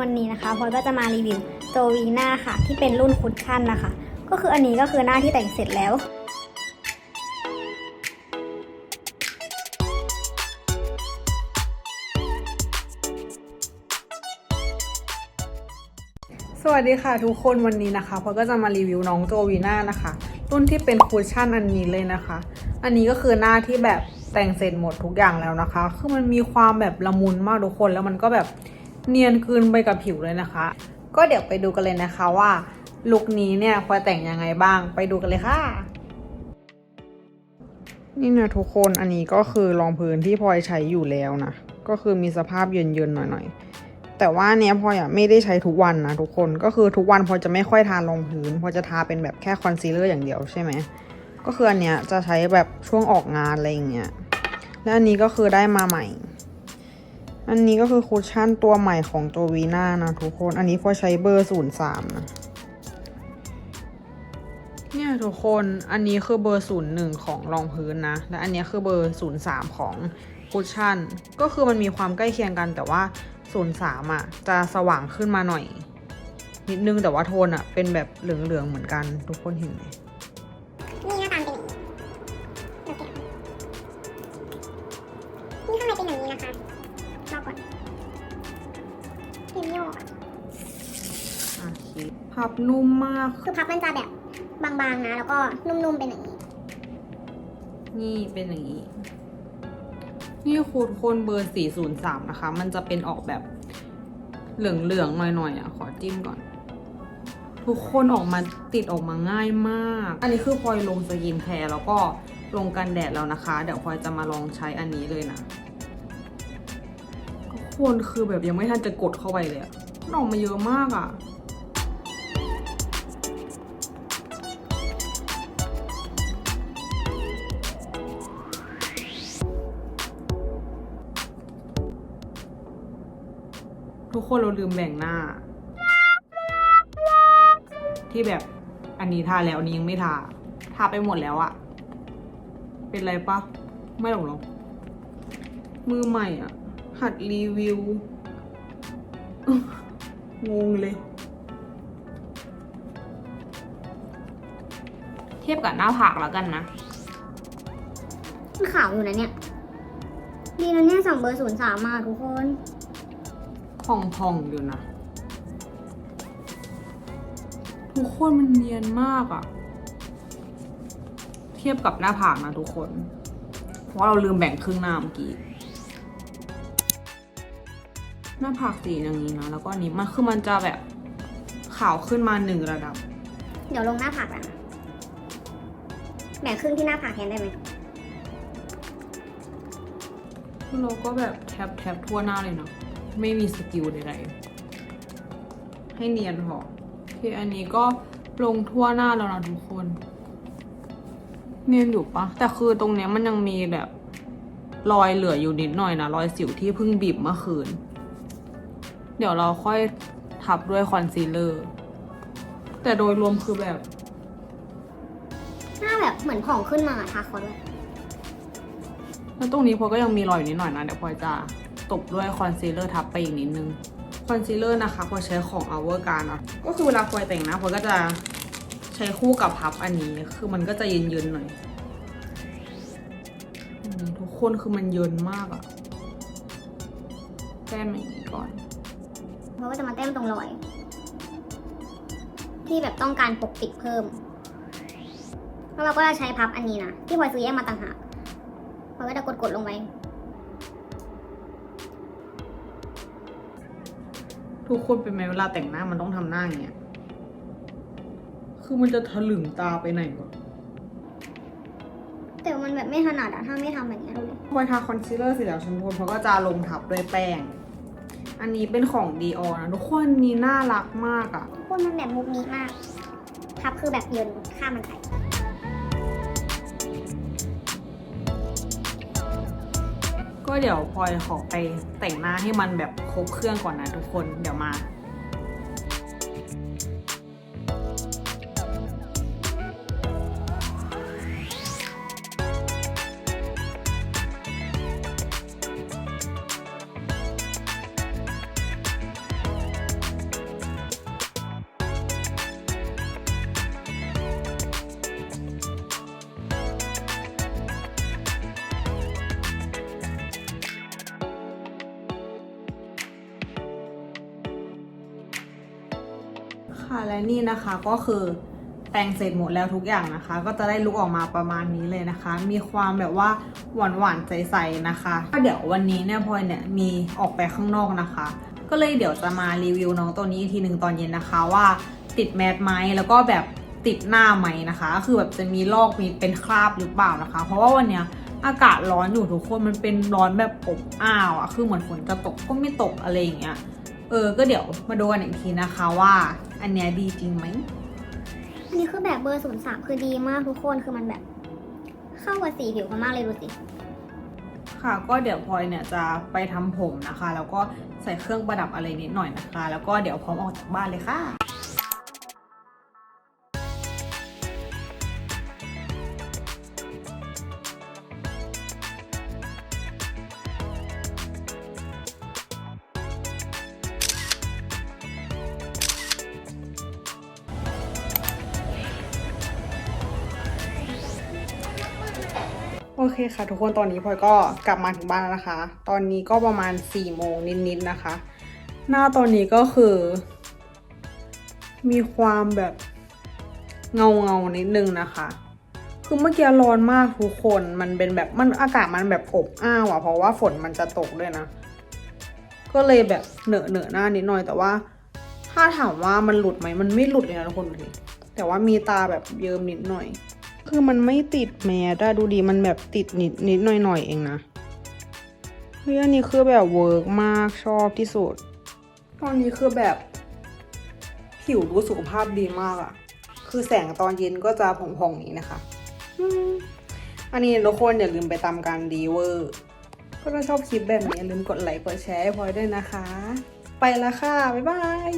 วันนี้นะคะพลอยก็จะมารีวิวโจวีหน่าค่ะ ที่เป็นรุ่นคุชชั่นนะคะ ก็คืออันนี้ก็คือหน้าที่แต่งเสร็จแล้ว สวัสดีค่ะทุกคนวันนี้นะคะพลอยก็จะมารีวิวน้องโจวีน่านะคะ รุ่นที่เป็นคูชั่นอันนี้เลยนะคะ อันนี้ก็คือหน้าที่แบบแต่งเสร็จหมดทุกอย่างแล้วนะคะ คือมันมีความแบบละมุนมากทุกคนแล้วมันก็แบบ เนียนคืนไปกับผิวเลยนะคะ ก็เดี๋ยวไปดูกันเลยนะคะว่าลุคนี้เนี่ยพลอยแต่งยังไงบ้างไปดูกันเลยค่ะ นี่นะทุกคนอันนี้ก็คือรองพื้นที่พลอยใช้อยู่แล้วนะ ก็คือมีสภาพเย็นๆหน่อยๆ แต่ว่าเนี้ยพลอยอะไม่ได้ใช้ทุกวันนะทุกคนก็คือทุกวันพลอยจะไม่ค่อยทารองพื้นพลอยจะทาเป็นแบบแค่คอนซีลเลอร์อย่างเดียวใช่ไหมก็คืออันเนี้ยจะใช้แบบช่วงออกงานอะไรอย่างเงี้ยและอันนี้ก็คือได้มาใหม่ อันนี้ก็คือคุชชั่นตัวใหม่ของโจวีน่านะทุกคน อันนี้พลอใช้เบอร์ศูนย์สามนะเนี่ยทุกคน อันนี้คือเบอร์ศูนย์หนึ่งของรองพื้นนะ และอันนี้คือเบอร์ศูนย์สามของคุชชั่น ก็คือมันมีความใกล้เคียงกันแต่ว่าศูนย์สามอะจะสว่างขึ้นมาหน่อย นิดนึงแต่ว่าโทนอะเป็นแบบเหลืองๆเหมือนกันทุกคนเห็นไหมนี่หน้าตามเป็นอย่างนี้นี่ข้างในเป็นอย่างนี้นะคะ รอก่อนเต็มโยกอะอะคิดพับนุ่มมาก คือพับมันจะแบบบางๆนะ แล้วก็นุ่มๆเป็นอย่างนี้ นี่เป็นอย่างนี้ นี่คูณคนเบอร์ 403 นะคะ มันจะเป็นออกแบบเหลืองๆหน่อยๆอะ ขอจิ้มก่อน ทุกคนออกมาติดออกมาง่ายมาก อันนี้คือพลอยลงสกินแคร์แล้วก็ลงกันแดดแล้วนะคะ เดี๋ยวพลอยจะมาลองใช้อันนี้เลยนะทุก คนคือแบบยังไม่ทันจะกดเข้าไปเลยอะมันออกมาเยอะมากอะทุกคนเราลืมแบ่งหน้า ที่แบบอันนี้ทาแล้วอันนี้ยังไม่ทา ทาไปหมดแล้วอะเป็นไรปะไม่หรอกหรอกมือใหม่อะ หัดรีวิว งงเลย เทียบกับหน้าผากแล้วกันนะ มันขาวอยู่นะเนี่ย ดีนะเนี่ยสั่งเบอร์ศูนย์สามมาทุกคนพองๆอยู่นะ ทุกคนมันเนียนมากอะเทียบกับหน้าผากนะทุกคน เพราะเราลืมแบ่งครึ่งหน้าเมื่อกี้ หน้าผากสีอย่างนี้นะแล้วก็อันนี้มันคือมันจะแบบขาวขึ้นมาหนึ่งระดับ เดี๋ยวลงหน้าผากแล้วนะแบ่งครึ่งที่หน้าผากแทนได้ไหมเราก็แบบแทบแทบทั่วหน้าเลยเนาะไม่มีสกิลใดๆให้เนียนพอโอเคอันนี้ก็ลงทั่วหน้าแล้วนะทุกคน เนียนอยู่ปะแต่คือตรงเนี้ยมันยังมีแบบรอยเหลืออยู่นิดหน่อยนะรอยสิวที่เพิ่งบีบเมื่อคืน เดี๋ยวเราค่อยทับด้วยคอนซีลเลอร์ แต่โดยรวมคือแบบ หน้าแบบเหมือนผ่องขึ้นมาทาคอนเลยแล้วตรงนี้พลอยก็ยังมีรอยอยู่นิดหน่อยนะเดี๋ยวพลอยจะตบด้วยคอนซีลเลอร์ทับไปอีกนิดนึงคอนซีลเลอร์นะคะพลอยใช้ของ Our g a r นะก็คือเวลาพลอยแต่งหนะพลอยก็จะใช้คู่กับพับอันนี้คือมันก็จะเย็นๆหน่อยอืมทุกคนคือมันเย็นมากอะแต้มอย่างนี้ก่อน เพราะว่าจะมาแต้มตรงรอย ที่แบบต้องการปกปิดเพิ่ม แล้วเราก็จะใช้พับอันนี้นะที่พลอยซื้อแยกมาต่างหากพลอยก็จะกดๆลงไปทุกคนเป็นไหมเวลาแต่งหน้ามันต้องทำหน้าอย่างเงี้ย คือมันจะถลึงตาไปไหนก่อนแต่มันแบบไม่ถนัดอะถ้าไม่ทำแบบนี้ดูดิพอทาคอนซีลเลอร์เสร็จแล้วฉันทุกคนเขาก็จะลงทับด้วยแป้ง อันนี้เป็นของดีออนะทุกคนนี่น่ารักมากอะ่ะ ทุกคนมันแบบมุกนี้มากพับคือแบบเยินข้ามมันไปก็เดี๋ยวพลอยขอไปแต่งหน้าให้มันแบบครบเครื่องก่อนนะทุกคนเดี๋ยวมา ค่ะและนี่นะคะก็คือแต่งเสร็จหมดแล้วทุกอย่างนะคะ ก็จะได้ลุกออกมาประมาณนี้เลยนะคะ มีความแบบว่าหวานหวานๆใสๆนะคะก็เดี๋ยววันนี้เนี่ยพลอยเนี่ยมีออกไปข้างนอกนะคะ ก็เลยเดี๋ยวจะมารีวิวน้องตัวนี้อีกทีหนึ่งตอนเย็นนะคะว่าติดแมสไหมแล้วก็แบบติดหน้าไหมนะคะ คือแบบจะมีลอกมีเป็นคราบหรือเปล่านะคะ เพราะว่าวันเนี้ยอากาศร้อนอยู่ทุกคนมันเป็นร้อนแบบอบอ้าวอะคือเหมือนฝนจะตกก็ไม่ตกอะไรอย่างเงี้ยเออ ก็เดี๋ยวมาดูกันอีกทีนะคะว่า อันเนี้ยดีจริงไหมอันนี้คือแบบเบอร์ศูนย์สามคือดีมากทุกคนคือมันแบบ เข้ากับสีผิวเขามากเลยดูสิ ค่ะก็เดี๋ยวพลอยเนี่ยจะไปทำผมนะคะ แล้วก็ใส่เครื่องประดับอะไรนิดหน่อยนะคะ แล้วก็เดี๋ยวพร้อมออกจากบ้านเลยค่ะ โอเคค่ะ ทุกคนตอนนี้พลอยก็กลับมาถึงบ้านแล้วนะคะ ตอนนี้ก็ประมาณ4ี่โมงนิดๆนะคะ หน้าตอนนี้ก็คือ มีความแบบเงาเงาๆนิดนึงนะคะ คือเมื่อกี้ร้อนมากทุกคนมันเป็นแบบมันอากาศมันแบบอบอ้าวอะเพราะว่าฝนมันจะตกด้วยนะ ก็เลยแบบเหนอะเหนอะหน้านิดหน่อยแต่ว่า ถ้าถามว่ามันหลุดไหมมันไม่หลุดเลยนะทุกคนดูดิแต่ว่ามีตาแบบเยิ้มนิดหน่อย คือมันไม่ติดแมสอะดูดีมันแบบติดนิดนิดหน่อยหน่อยๆเองนะเฮ้ยอันนี้คือแบบเวิร์กมากชอบที่สุด ตอนนี้คือแบบผิวดูสุขภาพดีมากอะคือแสงตอนเย็นก็จะผ่องๆนี้นะคะอืมอันนี้ทุกคนอย่าลืมไปตามการดีเวอร์ ก็ถ้าชอบคลิปแบบนี้อย่าลืมกดไลค์กดแชร์ให้พลอยด้วยนะคะ ไปแล้วค่ะ บ๊ายบาย